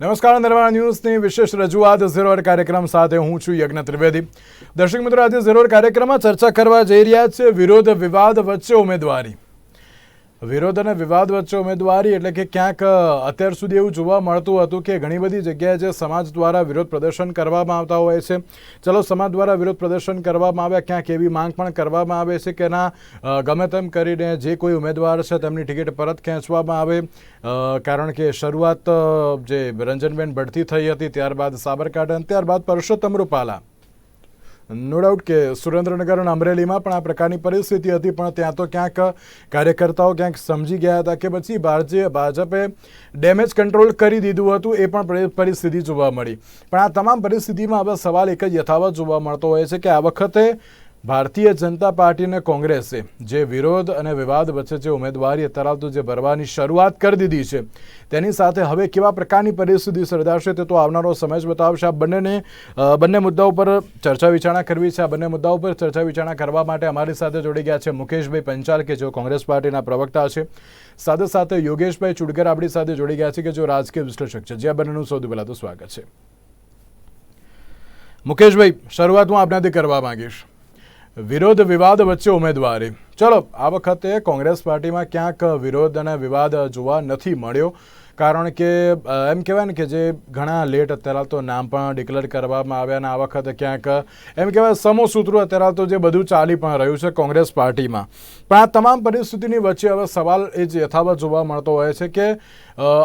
નમસ્કાર નિર્માણ ન્યૂઝની વિશેષ રજૂઆત ઝીરોર કાર્યક્રમ સાથે હું છું યજ્ઞ ત્રિવેદી. દર્શક મિત્રો, આજે ઝીરોર કાર્યક્રમમાં ચર્ચા કરવા જઈ રહ્યા છે વિરોધ વિવાદ વચ્ચે ઉમેદવારી. વિરોધ અને વિવાદ વચ્ચે ઉમેદવારી એટલે કે ક્યાંક અત્યાર સુધી એવું જોવા મળતું હતું કે ઘણી બધી જગ્યાએ જે સમાજ દ્વારા વિરોધ પ્રદર્શન કરવામાં આવતા હોય છે. ચલો, સમાજ દ્વારા વિરોધ પ્રદર્શન કરવામાં આવ્યા, ક્યાંક એવી માંગ પણ કરવામાં આવે છે કે ના ગમે તેમ કરીને જે કોઈ ઉમેદવાર છે તેમની ટિકિટ પરત ખેંચવામાં આવે. કારણ કે શરૂઆત જે રંજનબેન ભડતી થઈ હતી ત્યારબાદ સાબરકાંઠા ત્યારબાદ પરસોત્તમ રૂપાલા. નો ડાઉટ કે સુરેન્દ્રનગર અને અમરેલીમાં પણ આ પ્રકારની પરિસ્થિતિ હતી, પણ ત્યાં તો ક્યાંક કાર્યકર્તાઓ ક્યાંક સમજી ગયા હતા કે પછી ભારતીય ભાજપે ડેમેજ કંટ્રોલ કરી દીધું હતું, એ પણ પરિસ્થિતિ જોવા મળી. પણ આ તમામ પરિસ્થિતિમાં હવે સવાલ એક જ યથાવત જોવા મળતો હોય છે કે આ વખતે ભારતીય જનતા પાર્ટી અને કોંગ્રેસે જે વિરોધ અને વિવાદ વચ્ચે જે ઉમેદવારી ધરાવતું જે ભરવાની શરૂઆત કરી દીધી છે, તેની સાથે હવે કેવા પ્રકારની પરિસ્થિતિ સર્જાશે તે તો આવનારો સમય જ બતાવશે. આ બંનેને બંને મુદ્દાઓ ઉપર ચર્ચા વિચારણા કરવી છે. આ બંને મુદ્દાઓ પર ચર્ચા વિચારણા કરવા માટે અમારી સાથે જોડી ગયા છે મુકેશભાઈ પંચાલ, કે જેઓ કોંગ્રેસ પાર્ટીના પ્રવક્તા છે. સાથે સાથે યોગેશભાઈ ચુડકર આપણી સાથે જોડી ગયા છે, કે જેઓ રાજકીય વિશ્લેષક છે. જે, આ બંનેનું સૌથી પહેલાં તો સ્વાગત છે. મુકેશભાઈ, શરૂઆત હું આપનાથી કરવા માંગીશ. વિરોધ વિવાદ વચ્ચે ઉમેદવારી. ચલો, આ વખતે કોંગ્રેસ પાર્ટીમાં ક્યાંક વિરોધ અને વિવાદ જોવા નથી મળ્યો. કારણ કે એમ કહેવાય ને કે જે ઘણા લેટ અત્યારે તો નામ પણ ડિક્લેર કરવામાં આવ્યા અને આ વખતે ક્યાંક, એમ કહેવાય સમોસૂત્રો અત્યારે તો જે બધું ચાલી પણ રહ્યું છે કોંગ્રેસ પાર્ટીમાં. પણ આ તમામ પરિસ્થિતિની વચ્ચે હવે સવાલ એ જ યથાવત જોવા મળતો હોય છે કે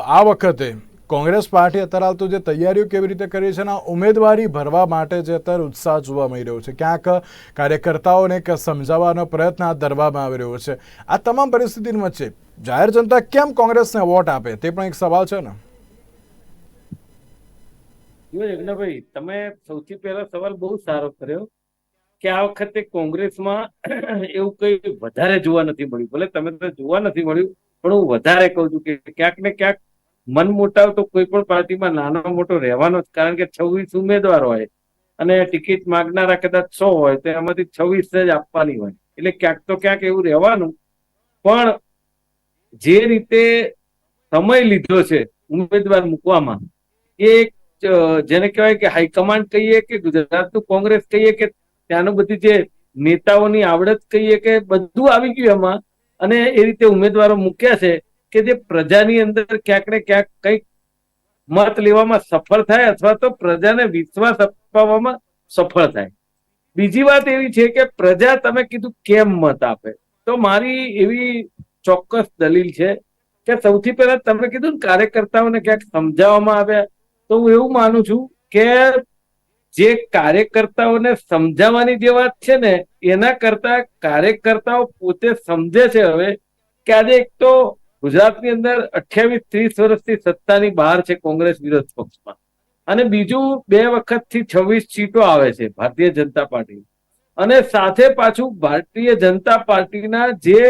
આ વખતે કોંગ્રેસ પાર્ટી અત્યારે તો જે તૈયારીઓ કેવી રીતે કરી છે આ ઉમેદવારી ભરવા માટે જે અત્યારે ઉત્સાહ જોવા મળી રહ્યો છે. ક્યાંક કાર્યકર્તાઓને સમજાવવાનો પ્રયત્ન હાથ ધરવામાં આવી રહ્યો છે. આ તમામ પરિસ્થિતિની વચ્ચે જાહેર જનતા કેમ કોંગ્રેસને વોટ આપે તે પણ એક સવાલ છે ને. યજ્ઞભાઈ તમે સૌથી પહેલા સવાલ બહુ સારો કર્યો કે આ વખતે કોંગ્રેસમાં એવું કઈ વધારે જોવા નથી મળ્યું. ભલે તમે તો જોવા નથી મળ્યું, પણ હું વધારે કહું છું કે ક્યાંક ને ક્યાંક મન મોટાવ તો કોઈ પણ પાર્ટીમાં નાનો મોટો રહેવાનો જ, કારણ કે છવ્વીસ ઉમેદવાર હોય અને ટિકિટ માગનારા કદાચ સો હોય, તો એમાંથી છવ્વીસ જ આપવાની હોય. એટલે ક્યાંક તો ક્યાંક એવું રહેવાનું. પણ જે રીતે સમય લીધો છે ઉમેદવાર મૂકવામાં, એ જેને કહેવાય કે હાઈકમાન્ડ કહીએ કે ગુજરાતનું કોંગ્રેસ કહીએ કે ત્યાંનું બધી જે નેતાઓની આવડત કહીએ કે બધું આવી ગયું એમાં અને એ રીતે ઉમેદવારો મૂક્યા છે કે જે પ્રજાની અંદર ક્યાંક ને ક્યાંક કંઈક મત લેવામાં સફળ થાય અથવા તો પ્રજાને વિશ્વાસ અપાવવામાં સફળ થાય. બીજી વાત એવી છે કે પ્રજા તમે કીધું કેમ મત આપે? તો મારી એવી ચોક્કસ દલીલ છે કે સૌથી પહેલા તમે કીધું ને કાર્યકર્તાઓને ક્યાંક સમજાવવામાં આવ્યા, તો હું એવું માનું છું કે જે કાર્યકર્તાઓને સમજાવવાની જે વાત છે ને, એના કરતા કાર્યકર્તાઓ પોતે સમજે છે હવે કે આજે એક તો ગુજરાતની અંદર અઠ્યાવીસ ત્રીસ વર્ષથી સત્તાની બહાર છે કોંગ્રેસ વિરોધ પક્ષમાં. અને બીજું બે વખતથી છવ્વીસ સીટો આવે છે ભારતીય જનતા પાર્ટી. અને સાથે પાછું ભારતીય જનતા પાર્ટીના જે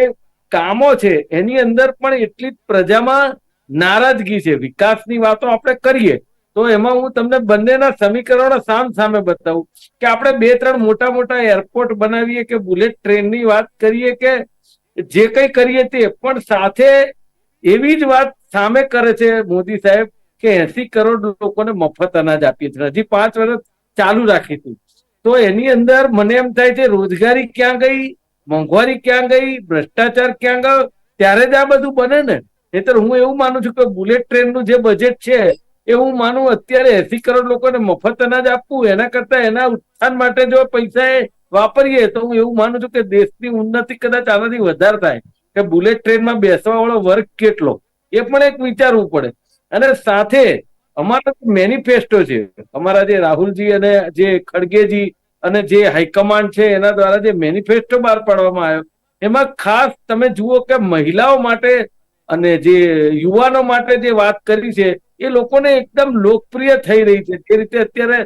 કામો છે એની અંદર પણ એટલી પ્રજામાં નારાજગી છે. વિકાસની વાતો આપણે કરીએ તો એમાં હું તમને બંનેના સમીકરણો સામ સામે બતાવું કે આપણે બે ત્રણ મોટા મોટા એરપોર્ટ બનાવીએ કે બુલેટ ટ્રેનની વાત કરીએ કે જે કંઈ કરીએ તે. પણ સાથે એવી જ વાત સામે કરે છે મોદી સાહેબ કે એસી કરોડ લોકોને મફત અનાજ આપીએ છીએ. હજી પાંચ વર્ષ ચાલુ રાખીશું. તો એની અંદર મને એમ થાય છે, રોજગારી ક્યાં ગઈ, મોંઘવારી ક્યાં ગઈ, ભ્રષ્ટાચાર ક્યાં ગયો, ત્યારે જ આ બધું બને ને. નહીતર હું એવું માનું છું કે બુલેટ ટ્રેનનું જે બજેટ છે, એ હું માનું અત્યારે એસી કરોડ લોકોને મફત અનાજ આપવું, એના કરતા એના ઉત્થાન માટે જો પૈસા એ વાપરીએ, તો હું એવું માનું છું કે દેશની ઉન્નતિ કદાચ આનાથી વધારે થાય. કે બુલેટ ટ્રેનમાં બેસવા વાળો વર્ગ કેટલો? એ પણ એક વિચારવું પડે. અને સાથે અમારા મેનિફેસ્ટો છે. અમારા જે રાહુલજી અને જે ખડગેજી અને જે હાઈકમાન્ડ છે, એના દ્વારા જે મેનિફેસ્ટો બહાર પાડવામાં આવ્યો. એમાં ખાસ તમે જુઓ કે મહિલાઓ માટે અને જે યુવાનો માટે જે વાત કરી છે, એ લોકોને એકદમ લોકપ્રિય થઈ રહી છે. જે રીતે અત્યારે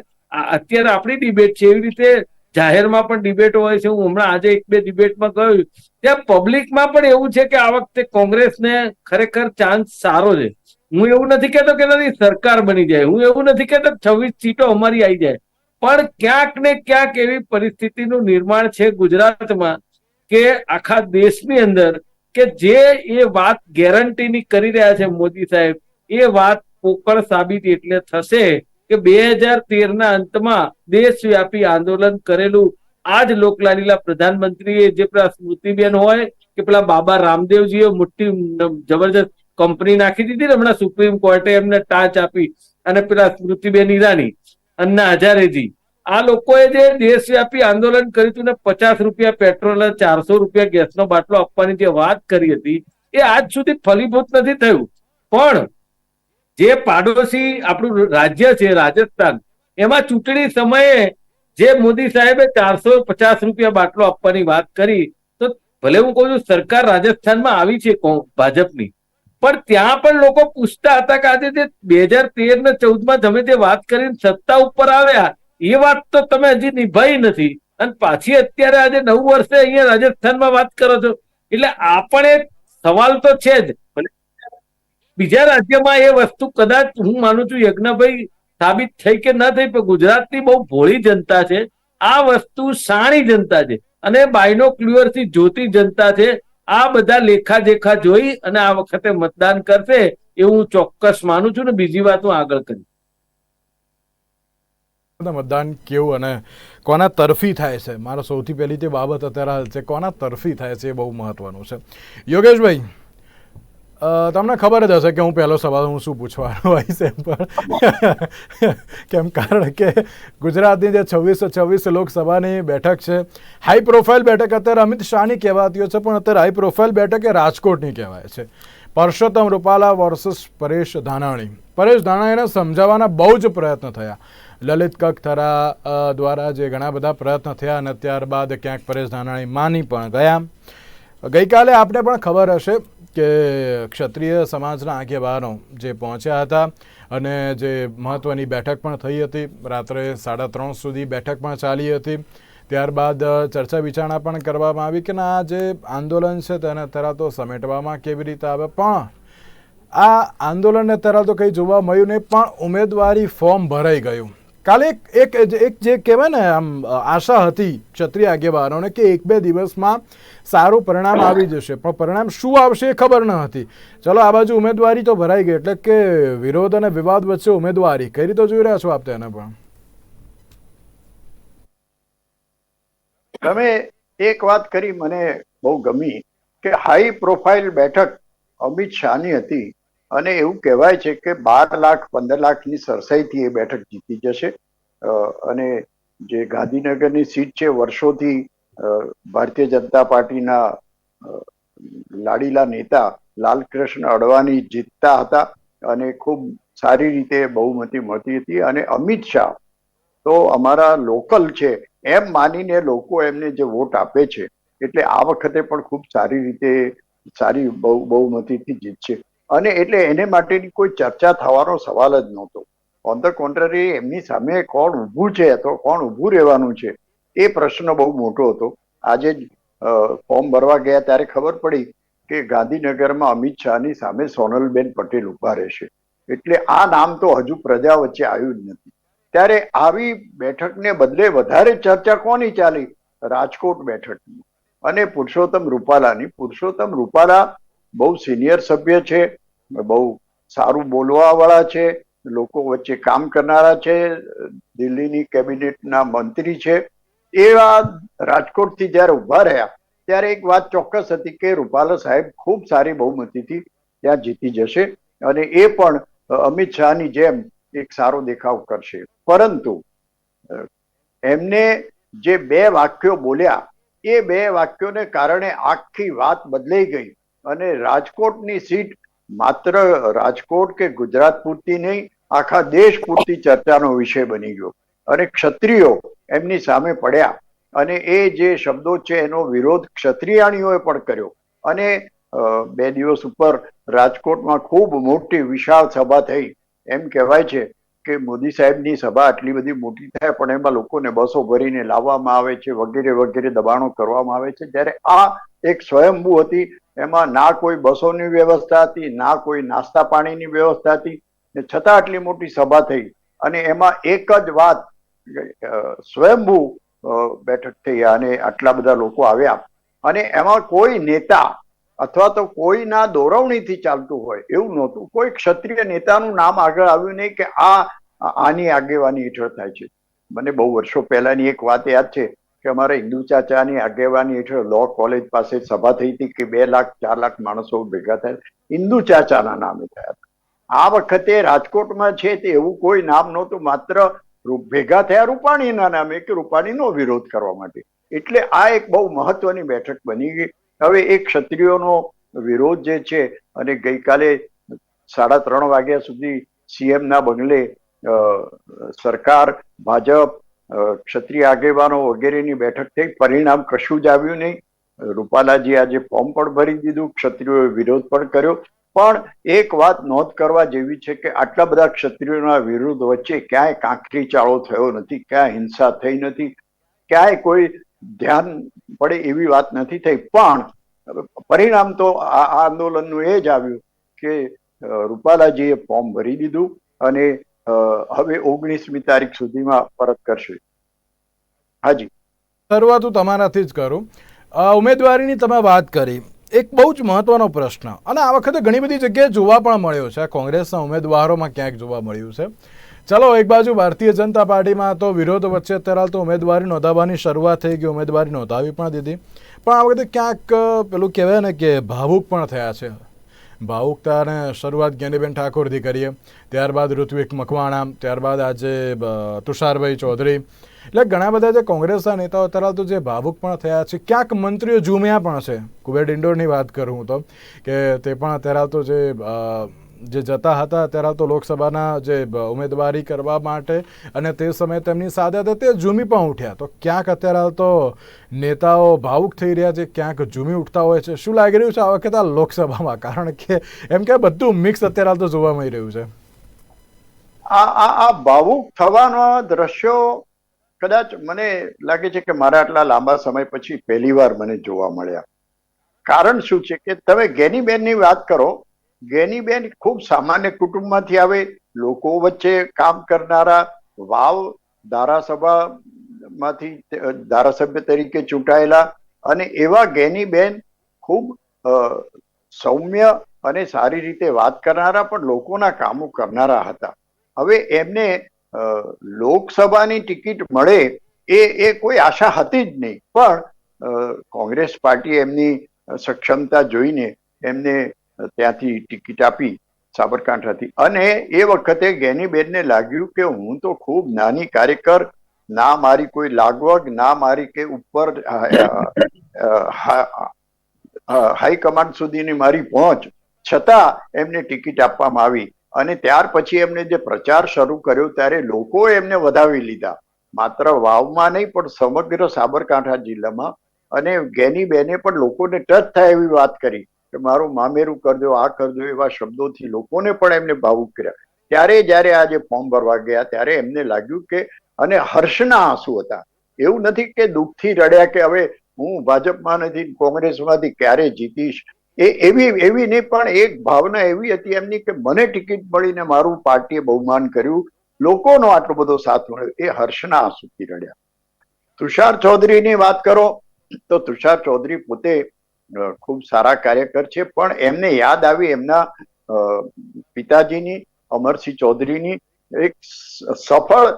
અત્યારે આપણી ડિબેટ છે, એવી રીતે જાહેરમાં પણ ડિબેટ હોય છે. હું હમણાં આજે એક બે ડિબેટમાં ગયું. ત્યાં પબ્લિકમાં પણ એવું છે કે આ વખતે કોંગ્રેસને ખરેખર ચાન્સ સારો છે. હું એવું નથી કહેતો કે એનાથી સરકાર બની જાય. હું એવું નથી કહેતો છવ્વીસ સીટો અમારી આવી જાય. પણ ક્યાંક ને ક્યાંક એવી પરિસ્થિતિનું નિર્માણ છે ગુજરાતમાં કે આખા દેશની અંદર કે જે એ વાત ગેરંટીની કરી રહ્યા છે મોદી સાહેબ, એ વાત પોકળ સાબિત એટલે થશે કે બે હજાર તેર ના અંતમાં દેશવ્યાપી આંદોલન કરેલું આ જ લોકલાલીલા પ્રધાનમંત્રીએ જે પેલા સ્મૃતિબેન હોય કે પેલા બાબા રામદેવજીએ મોટી જબરજસ્ત કંપની નાખી દીધી ને હમણાં સુપ્રીમ કોર્ટે એમને ટાચ આપી અને પેલા સ્મૃતિબેન ઈરાની, અન્ના હજારેજી. આ લોકોએ જે દેશવ્યાપી આંદોલન કર્યું હતું ને પચાસ રૂપિયા પેટ્રોલ અને ચારસો રૂપિયા ગેસનો બાટલો આપવાની જે વાત કરી હતી, એ આજ સુધી ફલીભૂત નથી થયું. પણ જે પાડોશી આપણું રાજ્ય છે, રાજસ્થાન, એમાં ચૂંટણી સમયે જે મોદી સાહેબે ચારસો પચાસ રૂપિયા બાટલો આપવાની વાત કરી, તો ભલે હું કહું છું સરકાર રાજસ્થાનમાં આવી છે ભાજપની. પણ ત્યાં પણ લોકો પૂછતા હતા કે આજે જે બે હજાર તેર ને ચૌદમાં તમે જે વાત કરીને સત્તા ઉપર આવ્યા, એ વાત તો તમે હજી નિભાઈ નથી. અને પાછી અત્યારે આજે નવ વર્ષે અહીંયા રાજસ્થાનમાં વાત કરો છો. એટલે આ પણ એક સવાલ તો છે જ. બીજા રાજ્યમાં એ વસ્તુ કદાચ હું માનું છું યજ્ઞભાઈ સાબિત થઈ કે ન થઈ, પણ ગુજરાતની બહુ ભોળી જનતા છે. આ વસ્તુ સાણી જનતા છે અને બાયનોક્લ્યુઅરથી જોતી જનતા છે. આ બધા લેખા જોખા જોઈ અને આ વખતે મતદાન કરશે એવું હું ચોક્કસ માનું છું ને બીજી વાત હું આગળ કરી મતદાન કેવું અને કોના તરફી થાય છે? મારો સૌથી પહેલી તે બાબત અત્યારે હાલ છે, કોના તરફી થાય છે એ બહુ મહત્વનું છે. યોગેશભાઈ તમને ખબર જ હશે કે હું પહેલો સવાલ હું શું પૂછવાનો છે એમ પણ કેમ? કારણ કે ગુજરાતની જે છવ્વીસો છવ્વીસ લોકસભાની બેઠક છે હાઈ પ્રોફાઇલ બેઠક અત્યારે અમિત શાહની કહેવાતી છે, પણ અત્યારે હાઈ પ્રોફાઇલ બેઠક એ રાજકોટની કહેવાય છે. પરસોત્તમ રૂપાલા વર્સસ પરેશ ધાનાણી. પરેશ ધાનાણીને સમજાવવાના બહુ જ પ્રયત્ન થયા. લલિત કકથરા દ્વારા જે ઘણા બધા પ્રયત્ન થયા અને ત્યારબાદ ક્યાંક પરેશ ધાનાણી માની પણ ગયા. ગઈકાલે આપને પણ ખબર હશે કે ક્ષત્રિય સમાજના આગેવાનો જે પહોંચ્યા હતા અને જે મહત્ત્વની બેઠક પણ થઈ હતી, રાત્રે સાડા ત્રણ સુધી બેઠક પણ ચાલી હતી. ત્યારબાદ ચર્ચા વિચારણા પણ કરવામાં આવી કે ના, આ જે આંદોલન છે તેને તરાતો સમેટવામાં કેવી રીતે આવે? પણ આ આંદોલનને તરાતો કંઈ જોવા મળ્યું નહીં, પણ ઉમેદવારી ફોર્મ ભરાઈ ગયું. કાલે એક એક જે કહેવાય ને આમ આશા હતી ક્ષત્રિય આગેવાનોને કે એક બે દિવસમાં સારું પરિણામ આવી જશે. પણ પરિણામ શું આવશે એ ખબર ન હતી. ચલો, આ બાજુ ઉમેદવારી તો ભરાઈ ગઈ, એટલે કે વિરોધ અને વિવાદ વચ્ચે ઉમેદવારી. કઈ રીતે જોઈ રહ્યા છો આપ તેને પણ તમે એક વાત કરી, મને બહુ ગમી કે હાઈ પ્રોફાઇલ બેઠક અમિત શાહની હતી. અને એવું કહેવાય છે કે બાર લાખ, પંદર લાખની સરસાઈથી એ બેઠક જીતી જશે. અને જે ગાંધીનગરની સીટ છે, વર્ષોથી ભારતીય જનતા પાર્ટીના લાડીલા નેતા લાલકૃષ્ણ અડવાણી જીતતા હતા અને ખૂબ સારી રીતે બહુમતી મળતી હતી. અને અમિત શાહ તો અમારા લોકલ છે, એમ માનીને લોકો એમને જે વોટ આપે છે, એટલે આ વખતે પણ ખૂબ સારી રીતે, સારી બહુ, બહુમતીથી જીતશે. અને એટલે એને માટેની કોઈ ચર્ચા થવાનો સવાલ જ નહોતો. ઓન ધ કોન્ટ્રરી એમની સામે કોણ ઊભું છે તો કોણ ઊભું રહેવાનું છે એ પ્રશ્ન બહુ મોટો હતો. આજે જ ફોર્મ ભરવા ગયા ત્યારે ખબર પડી કે ગાંધીનગરમાં અમિત શાહની સામે સોનલબેન પટેલ ઊભા રહેશે. એટલે આ નામ તો હજુ પ્રજા વચ્ચે આવ્યું જ નથી. ત્યારે આવી બેઠકને બદલે વધારે ચર્ચા કોની ચાલી? રાજકોટ બેઠકની. અને પુરુષોત્તમ રૂપાલાની. પુરુષોત્તમ રૂપાલા બહુ સિનિયર સભ્ય છે, બહુ સારું બોલવાવાળા છે, લોકો વચ્ચે કામ કરનારા છે, દિલ્હીની કેબિનેટના મંત્રી છે. એવા રાજકોટથી જ્યારે ઊભા રહ્યા, ત્યારે એક વાત ચોક્કસ હતી કે રૂપાલા સાહેબ ખૂબ સારી બહુમતીથી ત્યાં જીતી જશે અને એ પણ અમિત શાહની જેમ એક સારો દેખાવ કરશે. પરંતુ એમને જે બે વાક્યો બોલ્યા, એ બે વાક્યોને કારણે આખી વાત બદલાઈ ગઈ. અને રાજકોટની સીટ માત્ર રાજકોટ કે ગુજરાત પૂરતી નહીં, આખા દેશ પૂરતી ચર્ચાનો વિષય બની ગયો. અને ક્ષત્રિયો એમની સામે પડ્યા. અને એ જે શબ્દો છે એનો વિરોધ ક્ષત્રિયાણીઓએ પણ કર્યો. અને બે દિવસ ઉપર રાજકોટમાં ખૂબ મોટી વિશાળ સભા થઈ. એમ કહેવાય છે કે મોદી સાહેબની સભા આટલી બધી મોટી થાય પણ એમાં લોકોને બસો ભરીને લાવવામાં આવે છે, વગેરે વગેરે દબાણો કરવામાં આવે છે. જ્યારે આ એક સ્વયંભૂ હતી એમાં ના કોઈ બસોની વ્યવસ્થા હતી, ના કોઈ નાસ્તા પાણીની વ્યવસ્થા હતી ને છતાં આટલી મોટી સભા થઈ અને એમાં એક જ વાત સ્વયંભૂ બેઠક થઈ અને આટલા બધા લોકો આવ્યા. અને એમાં કોઈ નેતા અથવા તો કોઈના દોરવણીથી ચાલતું હોય એવું નહોતું. કોઈ ક્ષત્રિય નેતાનું નામ આગળ આવ્યું નહીં કે આ, આની આગેવાની હેઠળ થાય છે. મને બહુ વર્ષો પહેલાની એક વાત યાદ છે. કે અમારા હિન્દુ ચાચાની આગેવાની હેઠળ લો કોલેજ પાસે સભા થઈ હતી કે બે લાખ, ચાર લાખ માણસો ભેગા થયા. હિન્દુ ચાચાના નામે થયા આ વખતે રાજકોટમાં છે તે એવું કોઈ નામ નહોતું, માત્ર ભેગા થયા રૂપાણીના નામે કે રૂપાણીનો વિરોધ કરવા માટે. એટલે આ એક બહુ મહત્વની બેઠક બની ગઈ. હવે એ ક્ષત્રિયોનો વિરોધ જે છે અને ગઈકાલે સાડા ત્રણ વાગ્યા સુધી સીએમ ના બંગલે સરકાર, ભાજપ ક્ષત્રિય આગેવાનો વગેરેની બેઠક થઈ. પરિણામ કશું જ આવ્યું નહીં. રૂપાલાજી આજે ફોર્મ પણ ભરી દીધું. ક્ષત્રિયોએ વિરોધ પણ કર્યો. પણ એક વાત નોંધ કરવા જેવી છે કે આટલા બધા ક્ષત્રિયોના વિરોધ વચ્ચે ક્યાંય કાંકરી ચાળો થયો નથી, ક્યાંય હિંસા થઈ નથી, ક્યાંય કોઈ ધ્યાન પડે એવી વાત નથી થઈ. પણ પરિણામ તો આ આંદોલનનું એ જ આવ્યું કે રૂપાલાજીએ ફોર્મ ભરી દીધું અને હવે ઓગણીસમી તારીખ સુધીમાં પરત કરશે. હાજી. શરૂઆત હું તમારાથી જ કરું. ઉમેદવારીની તમે વાત કરી. એક બહુ જ મહત્વનો પ્રશ્ન. અને આ વખતે ઘણી બધી જગ્યાએ જોવા પણ મળ્યો છે. કોંગ્રેસના ઉમેદવારોમાં ક્યાંક જોવા મળ્યું છે. ચલો, એક બાજુ ભારતીય જનતા પાર્ટીમાં તો વિરોધ વચ્ચે અત્યારે તો ઉમેદવારી નોંધાવવાની શરૂઆત થઈ ગઈ. ઉમેદવારી નોંધાવી પણ દીધી. પણ આ વખતે ક્યાંક પેલું કહેવાય ને કે ભાવુક પણ થયા છે. ભાવુકતાને શરૂઆત જ્ઞાનીબેન ઠાકોરથી કરીએ. ત્યારબાદ ઋત્વિક મકવાણા, ત્યારબાદ આજે તુષારભાઈ ચૌધરી. એટલે ઘણા બધા જે કોંગ્રેસના નેતાઓ, અત્યારે તો જે ભાવુક પણ થયા છે, ક્યાંક મંત્રીઓ ઝૂમ્યા પણ છે. કુબેર ડિંડોરની વાત કરું તો, કે તે પણ અત્યારે તો જે જે જતા હતા ત્યારે તો લોકસભાના જે ઉમેદવારી કરવા માટે અને તે સમયે તેમની સાથે હતા તે ઝૂમી પણ ઉઠ્યા. તો ક્યાંક અત્યારે તો નેતાઓ ભાવુક થઈ રહ્યા છે, ક્યાંક ઝૂમી ઉઠતા હોય છે. શું લાગી રહ્યું છે આ વખતે આ લોકસભામાં? કારણ કે એમ કે બધું મિક્સ અત્યારે તો જોવા મળી રહ્યું છે. આ આ આ ભાવુક થવાના દ્રશ્યો કદાચ મને લાગે છે કે મારા આટલા લાંબા સમય પછી પહેલી વાર મને જોવા મળ્યા. કારણ શું છે કે તમે ગેનીબેનની વાત કરો ગેનીબેન ખૂબ સામાન્ય કુટુંબમાંથી આવે, લોકો વચ્ચે કામ કરનારા વાવ ધારાસભામાંથી ધારાસભ્ય તરીકે ચૂંટાયેલા અને એવા ગેનીબેન ખૂબ સૌમ્ય અને સારી રીતે વાત કરનારા પણ લોકોના કામો કરનારા હતા. હવે એમને લોકસભાની ટિકિટ મળે એ એ કોઈ આશા હતી જ નહીં. પણ કોંગ્રેસ પાર્ટી એમની સક્ષમતા જોઈને એમને ત્યાંથી ટિકિટ આપી સાબરકાંઠાથી અને એ વખતે ગેનીબેનને લાગ્યું કે હું તો ખૂબ નાની કાર્યકર ના મારી કોઈ લાગવગ, ના મારી કે ઉપર હાઈકમાન્ડ સુધીની મારી પહોંચ. છતાં એમને ટિકિટ આપવામાં આવી. અને ત્યાર પછી એમને જે પ્રચાર શરૂ કર્યો ત્યારે લોકો એમને વધાવી લીધા. માત્ર વાવમાં નહીં, પણ સમગ્ર સાબરકાંઠા જિલ્લામાં. અને ગેની બેને પણ લોકોને ટચ થાય એવી વાત કરી. કે મારું મામેરું કરજો આ કરજો એવા શબ્દોથી લોકોને પણ એમને ભાવુક કર્યા. ત્યારે જ્યારે આજે ફોર્મ ભરવા ગયા, ત્યારે એમને લાગ્યું કે, અને હર્ષના આંસુ હતા. એવું નથી કે દુઃખથી રડ્યા કે હવે હું ભાજપમાં નથી, કોંગ્રેસમાંથી ક્યારે જીતીશ? એ એવી એવી નહીં, પણ એક ભાવના એવી હતી એમની કે મને ટિકિટ મળીને મારું પાર્ટીએ બહુમાન કર્યું. લોકોનો આટલો બધો સાથ મળ્યો. એ હર્ષના આંસુથી રડ્યા. તુષાર ચૌધરીની વાત કરો, તો તુષાર ચૌધરી પોતે ખૂબ સારા કાર્યકર છે, પણ એમને યાદ આવી એમના પિતાજીની, અમરસિંહ ચૌધરીની એક સફળ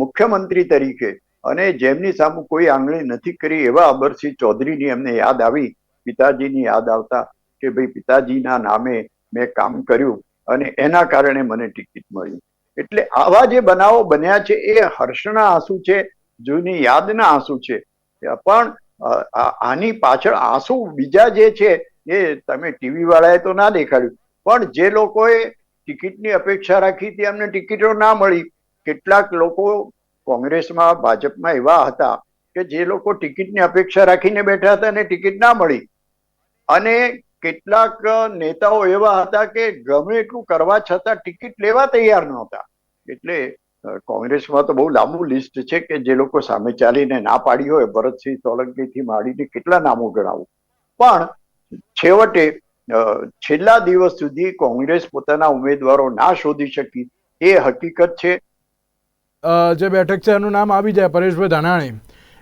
મુખ્યમંત્રી તરીકે અને જેમની સામે કોઈ આંગળી નથી કરી એવા અમરસિંહ ચૌધરીની એમને યાદ આવી. પિતાજીની યાદ આવતા કે ભાઈ પિતાજીના નામે મેં કામ કર્યું અને એના કારણે મને ટિકિટ મળી. એટલે આવા જે બનાવો બન્યા છે એ હર્ષના આંસુ છે, જૂની યાદના આંસુ છે. પણ આની પાછળ આંસુ બીજા જે છે એ તમે ટીવી વાળાએ તો ના દેખાડ્યું. પણ જે લોકોએ ટિકિટની અપેક્ષા રાખી હતી એમને ટિકિટો ના મળી, કેટલાક લોકો કોંગ્રેસમાં, ભાજપમાં એવા હતા કે જે લોકો ટિકિટની અપેક્ષા રાખીને બેઠા હતા અને ટિકિટ ના મળી. અને કેટલાક નેતાઓ એવા હતા કે ગમે એટલું કરવા છતાં ટિકિટ લેવા તૈયાર નહોતા. એટલે કોંગ્રેસમાં તો બહુ લાંબુ લિસ્ટ છે કે જે લોકો સામે ચાલીને ના પાડી હોય. ભરતસિંહ સોલંકીથી માંડીને કેટલા નામો ગણાવું. પણ છેવટે છેલ્લા દિવસ સુધી કોંગ્રેસ પોતાના ઉમેદવારો ના શોધી શકી. એ હકીકત છે? જે બેઠક છે એનું નામ આવી જાય પરેશભાઈ ધાનાણી.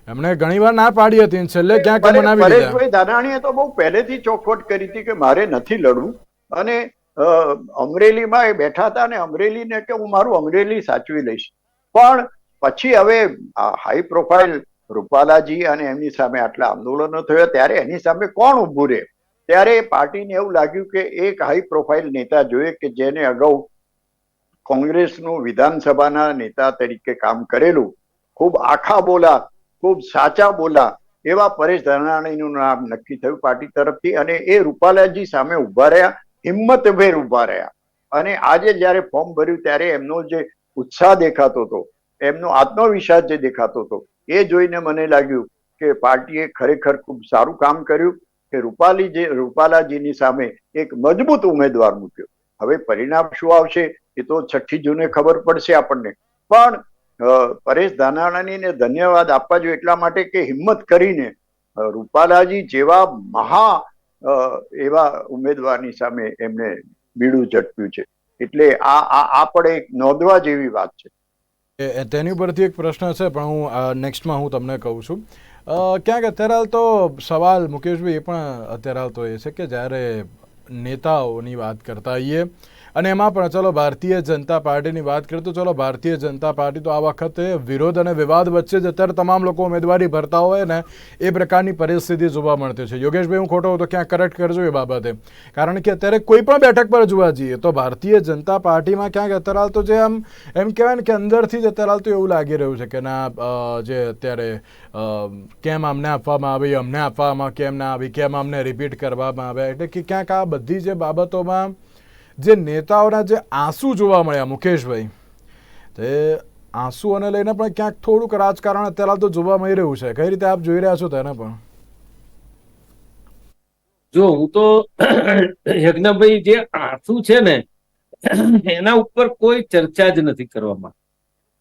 એમણે ઘણીવાર ના પાડી હતી છેલ્લે ક્યાંક મનાવી પરેશભાઈ ધાનાણીએ તો બહુ પહેલેથી ચોખવટ કરી હતી કે મારે નથી લડવું. અને અમરેલીમાં એ બેઠા હતા અને અમરેલીને કે હું મારું અમરેલી સાચવી લઈશ. પણ પછી હવે હાઈ પ્રોફાઇલ રૂપાલાજી અને એમની સામે આટલા આંદોલનો થયા, ત્યારે એની સામે કોણ ઉભું રહે? ત્યારે પાર્ટીને એવું લાગ્યું કે એક હાઈ પ્રોફાઇલ નેતા જોઈએ કે જેને અગાઉ કોંગ્રેસનું વિધાનસભાના નેતા તરીકે કામ કરેલું, ખૂબ આખા બોલા, ખૂબ સાચા બોલા એવા પરેશ ધાનાણીનું નામ નક્કી થયું પાર્ટી તરફથી અને એ રૂપાલાજી સામે ઊભા રહ્યા. હિંમતભેર ઊભા રહ્યા. અને આજે જ્યારે ફોર્મ ભર્યું ત્યારે એમનો જે ઉત્સાહ દેખાતો હતો, એમનો આત્મવિશ્વાસ જે દેખાતો હતો, એ જોઈને મને લાગ્યું કે પાર્ટીએ ખરેખર ખૂબ સારું કામ કર્યું, કે રૂપાલી જે, રૂપાલાજીની સામે એક મજબૂત ઉમેદવાર મૂક્યો. હવે પરિણામ શું આવશે એ તો છઠ્ઠી જૂને ખબર પડશે આપણને. પણ પરેશ ધાનાણીને ધન્યવાદ આપવા જોઈએ એટલા માટે કે હિંમત કરીને રૂપાલાજી જેવા મહા એવા ઉમેદવારની સામે એમને બીડું ઝડપ્યું છે. એટલે આ આ પણ એક નોંધવા જેવી વાત છે. તેની ઉપરથી એક પ્રશ્ન છે, પણ હું નેક્સ્ટમાં હું તમને કહું છું. ક્યાંક અત્યારે હાલ તો સવાલ મુકેશભાઈ એ પણ અત્યારે હાલ તો એ છે કે જ્યારે નેતાઓની વાત કરતા હોઈએ અને એમાં પણ ચલો ભારતીય જનતા પાર્ટીની વાત કરીએ તો ચલો ભારતીય જનતા પાર્ટી તો આ વખતે વિરોધ અને વિવાદ વચ્ચે જ અત્યારે તમામ લોકો ઉમેદવારી ભરતા હોય ને એ પ્રકારની પરિસ્થિતિ જોવા મળતી છે. યોગેશભાઈ, હું ખોટો હોઉં તો ક્યાંક કરેક્ટ કરજો એ બાબતે. કારણ કે અત્યારે કોઈ પણ બેઠક પર જોવા જઈએ તો ભારતીય જનતા પાર્ટીમાં ક્યાંક અત્યારે હાલ તો જે આમ, એમ કહેવાય ને કે અંદરથી જ અત્યારે હાલ તો એવું લાગી રહ્યું છે કે ના જે અત્યારે કેમ અમને આપવામાં આવી, અમને આપવામાં કેમ ના આવી, કેમ અમને રિપીટ કરવામાં આવે એટલે કે ક્યાંક આ બધી જે બાબતોમાં જે નેતાઓના જે આંસુ જોવા મળ્યા, મુકેશભાઈ, તે આંસુઓને લઈને પણ ક્યાંક થોડુંક રાજકારણ અત્યારે તો જોવા મળી રહ્યું છે. કઈ રીતે આપ જોઈ રહ્યા છો તેને પણ? જો, હું તો યજ્ઞભાઈ, જે આંસુ છે ને, એના ઉપર કોઈ ચર્ચા જ નથી કરવામાં.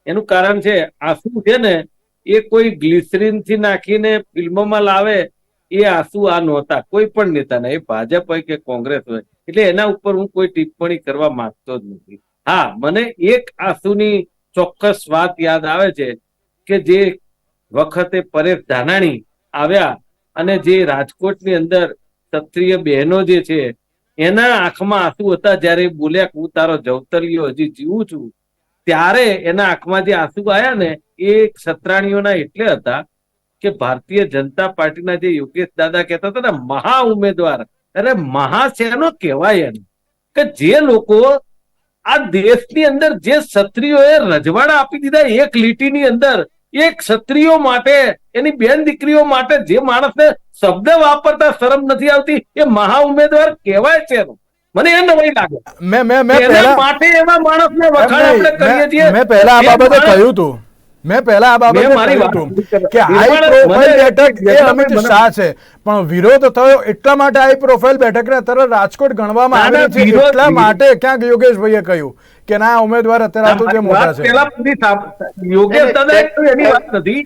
એનું કારણ છે, આંસુ છે ને, એ કોઈ ગ્લિસરીનથી નાખીને ફિલ્મોમાં લાવે, એ આંસુ આ નહોતા. કોઈ પણ નેતાના, એ ભાજપ હોય કે કોંગ્રેસ હોય એટલે એના ઉપર હું કોઈ ટિપ્પણી કરવા માંગતો જ નથી. હા, મને એક આંસુની ચોક્કસ વાત યાદ આવે છે કે જે વખતે પરેશ ધાનાણી આવ્યા અને જે રાજકોટની અંદર ક્ષત્રિય બહેનો જે છે, એના આંખમાં આંસુ હતા જ્યારે બોલ્યા હું તારો જવતરિયો હજી જીવું છું, ત્યારે એના આંખમાં જે આંસુ આવ્યા ને, એ ક્ષત્રાણીઓના એટલે હતા કે ભારતીય જનતા પાર્ટીના જે યોગેશ દાદા કહેતા હતા ને, મહા ઉમેદવાર અરે મહાસેનો કહેવાય એને. કે જે લોકો આ દેશની અંદર જે ક્ષત્રિયોએ રજવાડા આપી દીધા એક લીટીની અંદર એક ક્ષત્રિયો માટે એની બેન દીકરીઓ માટે જે માણસને શબ્દ વાપરતા શરમ નથી આવતી એ મહા ઉમેદવાર કહેવાય છે એનો. મને એ નવાઈ લાગે. મેં મેં મેં પહેલા માટે એવા માણસને વખાણ આપણે કરીએ છીએ. મેં પહેલા આ બાબતે કહ્યું હતું. મેં પહેલા આ બાબતે કે હાઈ પ્રોફાઇલ બેઠક એ અમિત શાહ છે. પણ વિરોધ થયો એટલા માટે હાઈ પ્રોફાઇલ બેઠકને અત્યારે રાજકોટ ગણવામાં ના, ના, છે. એટલા માટે ક્યાંક યોગેશભાઈએ કહ્યું કે ના ઉમેદવાર અત્યારે તો જે મોટા છે. પહેલા પૂરી યોગેશ દાદા એની વાત નથી.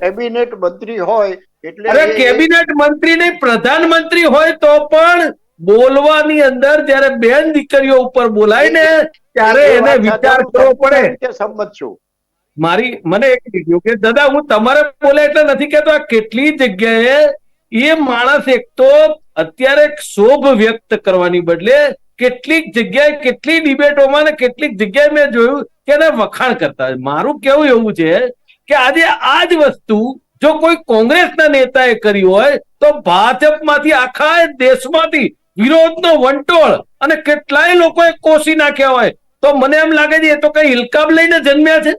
કેબિનેટ મંત્રી હોય એટલે કેબિનેટ મંત્રી નહીં પ્રધાનમંત્રી હોય તો પણ બોલવાની અંદર જ્યારે બેન દીકરીઓ ઉપર બોલાય ને ત્યારે એને વિચાર કરવો પડે સંમત છું મારી મને એક કે દાદા હું તમારે બોલે એટલે નથી કેતો આ કેટલી જગ્યાએ એ માણસ એક તો અત્યારે શોભ વ્યક્ત કરવાની બદલે કેટલીક જગ્યાએ કેટલી ડિબેટોમાં ને કેટલીક જગ્યાએ મેં જોયું કે એને વખાણ કરતા હોય. મારું કેવું એવું છે કે આજે આ જ વસ્તુ જો કોઈ કોંગ્રેસના નેતાએ કરી હોય તો ભાજપમાંથી આખા દેશમાંથી વિરોધનો વંટોળ અને કેટલાય લોકોએ કોસી નાખ્યા હોય. તો મને એમ લાગે છે, એ તો કઈ હિલકાબ લઈને જન્મ્યા છે?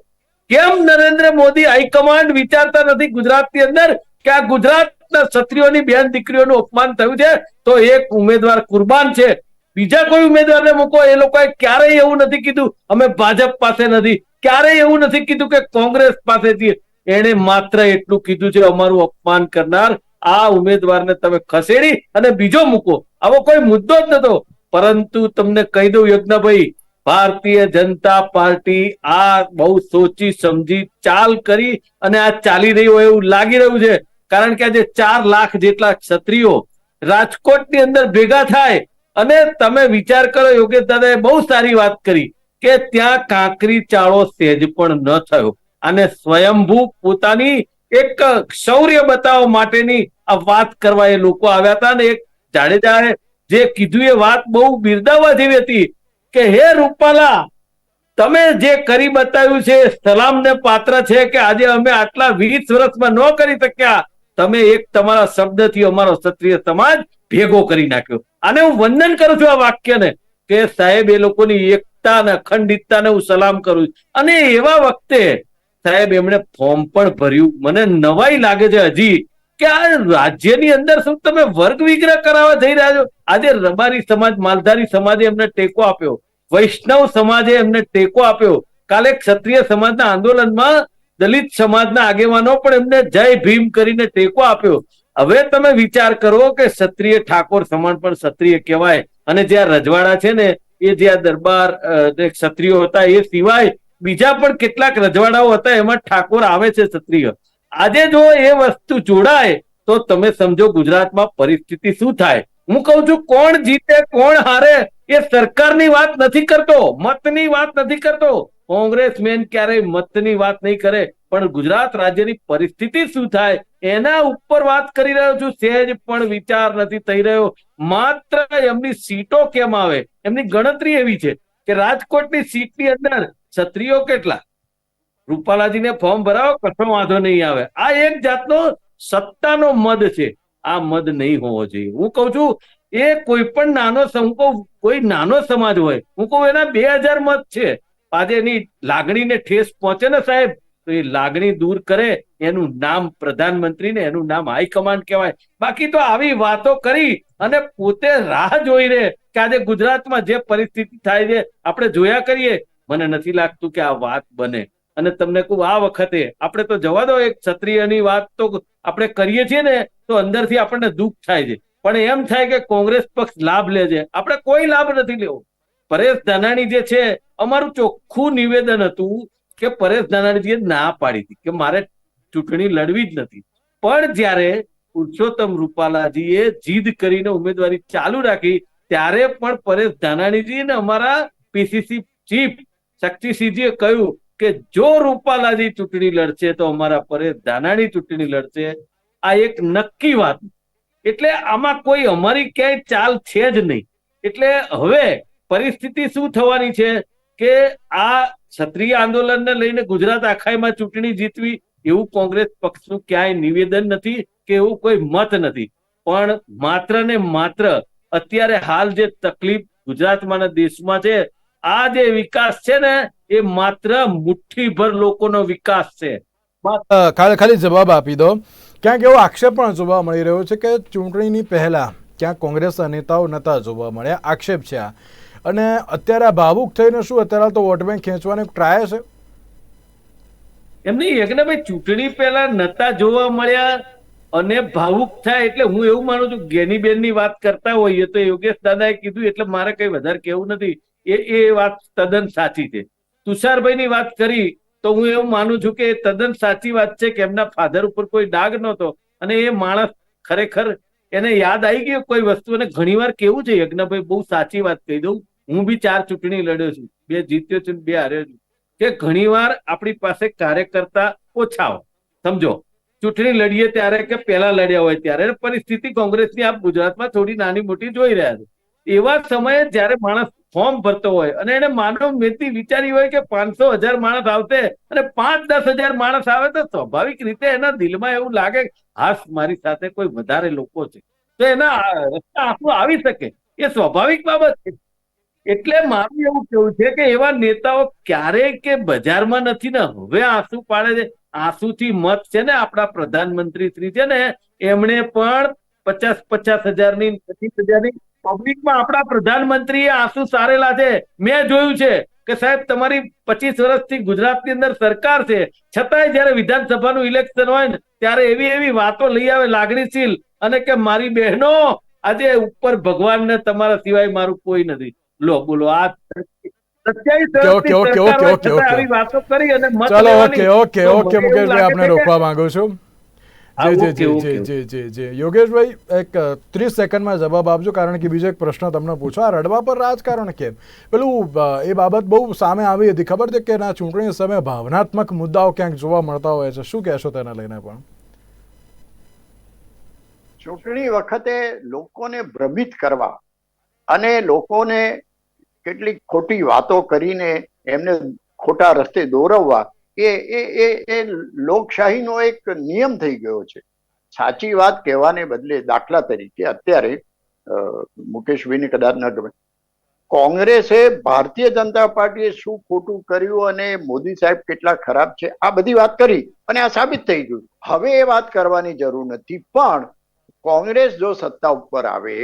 કેમ નરેન્દ્ર મોદી હાઈકમાન્ડ વિચારતા નથી ગુજરાતની અંદર કે આ ગુજરાતના ક્ષત્રિયોની બેન દીકરીઓનું અપમાન થયું છે? તો એક ઉમેદવાર કુરબાન છે. બીજા કોઈ ઉમેદવારને મૂકો, એ લોકોએ ક્યારેય એવું નથી કીધું. અમે ભાજપ પાસે નથી. ક્યારેય એવું નથી કીધું કે કોંગ્રેસ પાસે છીએ એણે માત્ર એટલું કીધું છે, અમારું અપમાન કરનાર આ ઉમેદવારને તમે ખસેડી અને બીજો મૂકો. આવો કોઈ મુદ્દો જ નતો. પરંતુ તમને કહી દઉં, યજ્ઞભાઈ, ભારતીય જનતા પાર્ટી આ બહુ સોચી સમજી ચાલ કરી અને આ ચાલી રહી એવું લાગી રહ્યું છે. કારણ કે આજે ચાર લાખ જેટલા ક્ષત્રિયો રાજકોટની અંદર ભેગા થાય. અને તમે વિચાર કરો, યોગેશ દાદાએ બહુ સારી વાત કરી કે ત્યાં કાંકરી ચાળો સહેજ પણ ન થયો. અને સ્વયંભૂ પોતાની એક શૌર્ય બતાવવા માટેની આ વાત કરવા એ લોકો આવ્યા હતા ને એક જાડેજાએ જે કીધું એ વાત બહુ બિરદાવવા જેવી હતી કે, હે રૂપાલા, તમે જે કરી બતાવ્યું છે સલામને પાત્ર છે કે આજે અમે આટલા વીસ વર્ષમાં ન કરી શક્યા? તમે એક તમારા શબ્દથી અમારો ક્ષત્રિય સમાજ ભેગો કરી નાખ્યો. અને હું વંદન કરું છું આ વાક્યને કે સાહેબ, એ લોકોની એકતા અને અખંડિતતાને હું સલામ કરું છું. અને એવા વખતે સાહેબ, એમણે ફોર્મ પણ ભર્યું. મને નવાઈ લાગે છે હજી કે આ રાજ્યની અંદર શું તમે વર્ગ વિગ્રહ કરાવવા જઈ રહ્યા છો? આજે રબારી સમાજ, માલધારી સમાજે એમને ટેકો આપ્યો. વૈષ્ણવ સમાજે એમને ટેકો આપ્યો. કાલે ક્ષત્રિય સમાજના આંદોલનમાં દલિત સમાજના આગેવાનો પણ એમને જય ભીમ કરીને ટેકો આપ્યો. હવે તમે વિચાર કરો કે ક્ષત્રિય ઠાકોર સમાન પણ ક્ષત્રિય કહેવાય. અને જે આ રજવાડા છે ને, એ જે આ દરબાર જે ક્ષત્રિયો હતા એ સિવાય બીજા પણ કેટલાક રજવાડાઓ હતા, એમાં ઠાકોર આવે છે ક્ષત્રિય. આજે જો એ વસ્તુ જોડાય, તો તમે સમજો ગુજરાતમાં પરિસ્થિતિ શું થાય. હું કહું છું, કોણ જીતે, કોણ હારે, એ સરકારની વાત નથી કરતો, મતની વાત નથી કરતો. કોંગ્રેસમેન ક્યારેય મતની વાત નહીં કરે, પણ ગુજરાત રાજ્યની પરિસ્થિતિ શું થાય, એના ઉપર વાત કરી રહ્યો છું. સહેજ પણ વિચાર નથી થઈ રહ્યો. માત્ર એમની સીટો કેમ આવે? એમની ગણતરી એવી છે કે રાજકોટની સીટની અંદર ક્ષત્રિયો કેટલા? રૂપાલાજીને ફોર્મ ભરાવો, કશો વાંધો નહીં આવે. આ એક જાતનો સત્તાનો મદ છે. આ મદ નહીં હોવો જોઈએ. હું કહું છું, એ કોઈ પણ નાનો કોઈ નાનો સમાજ હોય, હું કહું એના બે હજાર મત છે. આજે એની લાગણીને ઠેસ પહોંચે ને સાહેબ, તો એ લાગણી દૂર કરે, એનું નામ પ્રધાનમંત્રી ને એનું નામ હાઈકમાન્ડ કહેવાય. બાકી તો આવી વાતો કરી અને પોતે રાહ જોઈને કે આજે ગુજરાતમાં જે પરિસ્થિતિ થાય છે, આપણે જોયા કરીએ મને નથી લાગતું કે આ વાત બને. અને તમને કહું આ વખતે આપણે તો જવા દો એક ક્ષત્રિયની વાત તો આપણે કરીએ છીએ ને, તો અંદરથી આપણને દુઃખ થાય છે. પણ એમ થાય કે કોંગ્રેસ પક્ષ લાભ લે છે. આપણે કોઈ લાભ નથી લેવો. પરેશ ધાનાણી જે છે, અમારું ચોખ્ખું નિવેદન હતું કે પરેશ ધાનાણીજીએ ના પાડી હતી, કે મારે ચૂંટણી લડવી જ નથી. પણ જ્યારે પુરુષોત્તમ રૂપાલાજીએ જીદ કરીને ઉમેદવારી ચાલુ રાખી, ત્યારે પણ પરેશ ધાનાણીજી ને અમારા પીસીસી ચીફ શક્તિસિંહજીએ કહ્યું કે જો રૂપાલાજી ચૂંટણી લડશે તો અમારા પરેશ ધાનાણી ચૂંટણી લડશે. આ એક નક્કી વાત. એટલે આમાં કોઈ અમારી ક્યાંય ચાલ છે જ નહીં. એટલે હવે પરિસ્થિતિ શું થવાની છે કે આ ક્ષત્રિય આંદોલનને લઈને ગુજરાત આખાઈમાં ચૂંટણી જીતવી એવું કોંગ્રેસ પક્ષનું ક્યાંય નિવેદન નથી કે એવું કોઈ મત નથી. પણ માત્ર ને માત્ર અત્યારે હાલ જે તકલીફ ગુજરાતમાં દેશમાં છે આ જે વિકાસ છે ને એ માત્ર મુઠ્ઠીભર લોકોનો વિકાસ છે. ખાલી ખાલી જવાબ આપી દો. ક્યાંક એવો આક્ષેપ પણ જોવા મળી રહ્યો છે કે ચૂંટણીની પહેલા ક્યાં કોંગ્રેસના નેતાઓ નતા જોવા મળ્યા. આક્ષેપ છે આ. અને અત્યારે ભાવુક થઈને શું? અત્યારે તો વોટ બેંક ખેંચવાનો ટ્રાય છે. એમ નહીં એકને ભાઈ ચૂંટણી પહેલા નતા જોવા મળ્યા અને ભાવુક થાય એટલે હું એવું માનું છું ગેનીબેનની વાત કરતા હોઈએ તો યોગેશ દાદાએ કીધું એટલે મારે કઈ વધારે કેવું નથી. એ એ વાત તદ્દન સાચી છે. તુષારભાઈ ની વાત કરી તો હું એવું માનું છું કે તદ્દન સાચી વાત છે કે એમના ફાધર ઉપર કોઈ ડાઘ નહોતો અને એ માણસ ખરેખર એને યાદ આવી ગયો કોઈ વસ્તુ અને ઘણીવાર કેવું છે, યજ્ઞભાઈ, બહુ સાચી વાત કહી દઉં. હું બી ચાર ચૂંટણી લડ્યો છું. બે જીત્યો છું બે હાર્યો છું. કે ઘણીવાર આપણી પાસે કાર્યકર્તા ઓછા હોય. સમજો? ચૂંટણી લડીએ ત્યારે કે પહેલા લડ્યા હોય ત્યારે. પરિસ્થિતિ કોંગ્રેસની આપ ગુજરાતમાં થોડી નાની મોટી જોઈ રહ્યા છે. એવા સમયે જ્યારે માણસ ફોર્મ ભરતો હોય અને એને માનવ મેથી વિચારી હોય કે પાંચસો હજાર માણસ આવશે અને પાંચ દસ હજાર માણસ આવે તો સ્વાભાવિક રીતે એના દિલમાં એવું લાગે હાસ મારી સાથે કોઈ વધારે લોકો છે. તો એના રસ્તા આંસુ આવી શકે. એ સ્વાભાવિક બાબત છે. એટલે મારું એવું કેવું છે કે એવા નેતાઓ ક્યારેય કે બજારમાં નથી ને હવે આંસુ પાડે છે. આંસુથી મત છે ને આપણા પ્રધાનમંત્રી શ્રી છે ને, એમણે પણ પચાસ પચાસ હજારની પચીસ હજારની પબ્લિકમાં આપણા પ્રધાનમંત્રીએ આંસુ સારેલા છે. મેં જોયું છે કે સાહેબ તમારી પચીસ વર્ષથી ગુજરાતની અંદર સરકાર છે. છતાંય જયારે વિધાનસભાનું ઇલેક્શન હોય ને ત્યારે એવી એવી વાતો લઈ આવે લાગણીશીલ અને કે મારી બહેનો આજે ઉપર ભગવાનને તમારા સિવાય મારું કોઈ નથી. લો બોલો આ સત્યાવીસ. આવી વાતો કરી અને ચલો ઓકે ઓકે ઓકે મુકેશભાઈ આપને રોકવા માંગુ છું. જી જી જી જી જી જી જી. યોગેશભાઈ એક ત્રીસ સેકન્ડમાં જવાબ આપજો કારણ કે બીજો એક પ્રશ્ન તમને પૂછો. આ રડવા પર રાજકારણ કેમ? પેલું એ બાબત બહુ સામે આવી હતી. ખબર છે કે ના ચૂંટણી સમયે ભાવનાત્મક મુદ્દાઓ ક્યાંક જોવા મળતા હોય છે. શું કહેશો તેના લઈને પણ? ચૂંટણી વખતે લોકોને ભ્રમિત કરવા અને લોકોને કેટલીક ખોટી વાતો કરીને એમને ખોટા રસ્તે દોરવવા એ એ એ એ લોકશાહીનો એક નિયમ થઈ ગયો છે. સાચી વાત કહેવાને બદલે દાખલા તરીકે અત્યારે મુકેશભાઈને કદાચ ન ગમે. કોંગ્રેસે ભારતીય જનતા પાર્ટીએ શું ખોટું કર્યું અને મોદી સાહેબ કેટલા ખરાબ છે, આ બધી વાત કરી અને આ સાબિત થઈ ગયું. હવે એ વાત કરવાની જરૂર નથી, પણ કોંગ્રેસ જો સત્તા ઉપર આવે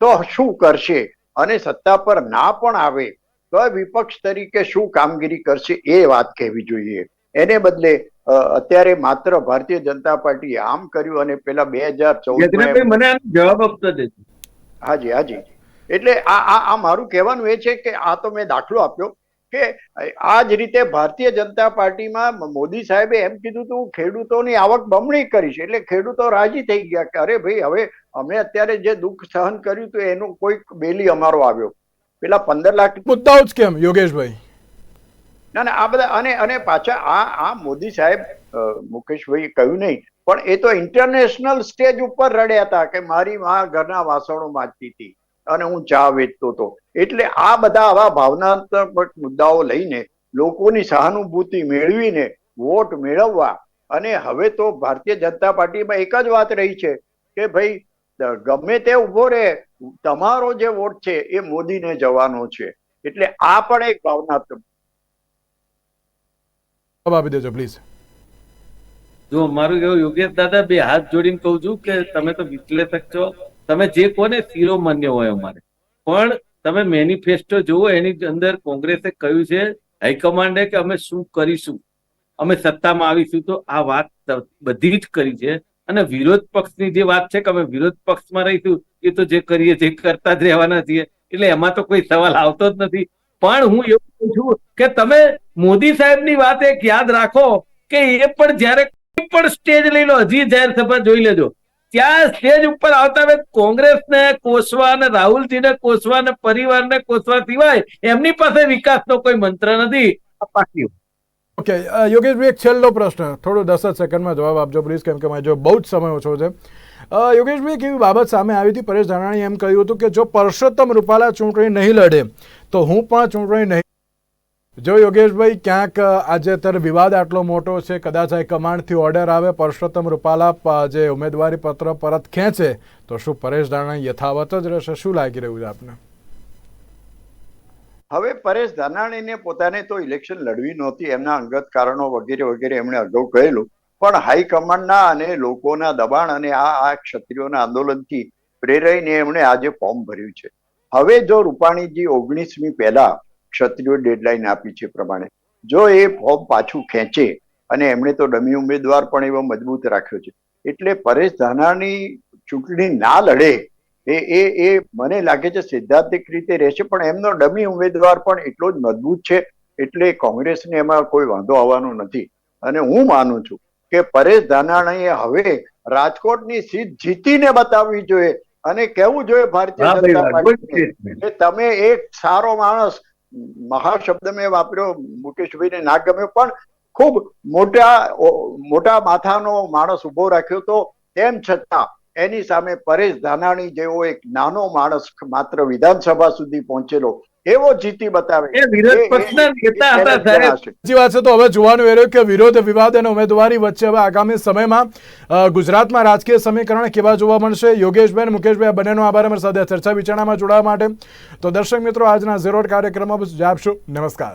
તો શું કરશે? અને સત્તા પર ના પણ આવે તો વિપક્ષ તરીકે શું કામગીરી કરશે એ વાત કહેવી જોઈએ. એને બદલે અત્યારે માત્ર ભારતીય જનતા પાર્ટી આમ કર્યું અને પેલા બે હજાર ચૌદ મને જવાબ આપતા દેજો. હાજી હાજી. એટલે આ આ આ મારું કહેવાનું એ છે કે આ તો મેં દાખલો આપ્યો કે આ જ રીતે ભારતીય જનતા પાર્ટીમાં મોદી સાહેબે એમ કીધું હતું ખેડૂતોની આવક બમણી કરીશ એટલે ખેડૂતો રાજી થઈ ગયા કે અરે ભાઈ હવે અમે અત્યારે જે દુઃખ સહન કર્યું હતું એનો કોઈક બેલી અમારો આવ્યો. પેલા પંદર લાખ મુદ્દાઓ જ કેમ યોગેશભાઈ? ના ના, આ બધા અને અને પાછા આ આ મોદી સાહેબ મુકેશભાઈ કહ્યું નહીં, પણ એ તો ઇન્ટરનેશનલ સ્ટેજ ઉપર રડ્યા હતા કે મારી માં ઘરના વાસણો માંજતી હતી અને હું ચા વેચતો હતો. એટલે આ બધા આવા ભાવનાત્મક મુદ્દાઓ લઈને લોકોની સહાનુભૂતિ મેળવીને વોટ મેળવવા અને હવે તો ભારતીય જનતા પાર્ટીમાં એક જ વાત રહી છે કે ભાઈ ગમે તે ઊભો રહે, તમારો જે વોટ છે એ મોદીને જવાનો છે. એટલે આ પણ એક ભાવનાત્મક જવાબ આપી દેજો પ્લીઝ જો મારું એવું યોગેશ દાદા, બે હાથ જોડીને કહું છું કે તમે તો વિશ્લેષક છો. તમે જે કોને શિરોમાન્ય હોય અમારે. પણ તમે મેનિફેસ્ટો જુઓ, એની અંદર કોંગ્રેસે કહ્યું છે, હાઈકમાન્ડે કે અમે શું કરીશું? અમે સત્તામાં આવીશું તો આ વાત બધી જ કરી છે. અને વિરોધ પક્ષની જે વાત છે કે અમે વિરોધ પક્ષમાં રહીશું, એ તો જે કરીએ, જે કરતા જ રહેવાના છીએ. એટલે એમાં તો કોઈ સવાલ આવતો જ નથી. પણ હું એવું છું કે તમે મોદી સાહેબની વાત એક યાદ રાખો કે એ પણ જ્યારે કોઈ પણ સ્ટેજ લઈ લો, હજી જાહેર સભા જોઈ લેજો. ત્યાં સ્ટેજ ઉપર આવતા વેત કોંગ્રેસને કોસવા અને રાહુલજીને કોસવા અને પરિવારને કોસવા સિવાય એમની પાસે વિકાસનો કોઈ મંત્ર નથી. પાર્ટીઓ ઓકે યોગેશભાઈ એક છેલ્લો પ્રશ્ન. થોડો દસ જ સેકન્ડમાં જવાબ આપજો પ્લીઝ કેમ કે મારે જો બહુ જ સમય ઓછો છે. યોગેશભાઈ એક એવી બાબત સામે આવી હતી, પરેશ ધાનાણીએ એમ કહ્યું હતું કે જો પરસોત્તમ રૂપાલા ચૂંટણી નહીં લડે, તો હું પણ ચૂંટણી નહીં જો યોગેશભાઈ, ક્યાંક આજે વિવાદ આટલો મોટો છે, કદાચ હાઈકમાન્ડથી ઓર્ડર આવે, પરસોત્તમ રૂપાલા જે ઉમેદવારી પત્ર પરત ખેંચે, તો શું પરેશ ધાનાણી યથાવત જ રહેશે? શું લાગી રહ્યું છે આપને? હવે પરેશ ધાનાણીને પોતાને તો ઇલેક્શન લડવી નહોતી, એમના અંગત કારણો વગેરે વગેરે એમણે અગાઉ કહેલું. પણ હાઈકમાન્ડના અને લોકોના દબાણ અને આ આ ક્ષત્રિયોના આંદોલનથી પ્રેરાઈને એમણે આજે ફોર્મ ભર્યું છે. હવે જો રૂપાણીજી ઓગણીસમી પહેલા ક્ષત્રિયો ડેડલાઈન આપી છે પ્રમાણે. જો એ ફોર્મ પાછું ખેંચે અને એમણે તો ડમી ઉમેદવાર પણ એવો મજબૂત રાખ્યો છે. એટલે પરેશ ધાનાની ચૂંટણી ના લડે એ એ એ મને લાગે છે સિદ્ધાંતિક રીતે રહેશે પણ એમનો ડમી ઉમેદવાર પણ એટલો જ મજબૂત છે એટલે કોંગ્રેસને એમાં કોઈ વાંધો આવવાનો નથી. અને હું માનું છું કે પરેશ ધાનાણીએ હવે રાજકોટની સીટ જીતીને બતાવવી જોઈએ અને કેવું જોઈએ ભારતીય જનતા. કે તમે એક સારો માણસ મહાશબ્દ મેં વાપર્યો, મુકેશભાઈને ના ગમ્યો, પણ ખૂબ મોટા મોટા માથાનો માણસ ઊભો રાખ્યો તો તેમ છતાં એની સામે પરેશ ધાનાણી જેવો એક નાનો માણસ માત્ર વિધાનસભા સુધી પહોંચેલો એવો જીતી બતાવે એ વિરોધ પક્ષના નેતા હતા સાહેબ. જી વાત છે તો હવે જોવાનું એ રહ્યું કે વિરોધ વિવાદ અને ઉમેદવારી વચ્ચે હવે આગામી સમયમાં ગુજરાતમાં રાજકીય સમીકરણ કેવા જોવા મળશે? યોગેશભાઈ અને મુકેશભાઈ આ બંનેનો આભાર અમારી સાથે ચર્ચા વિચારણામાં જોડાવા માટે. તો દર્શક મિત્રો આજના ઝીરો કાર્યક્રમમાં બસ નમસ્કાર.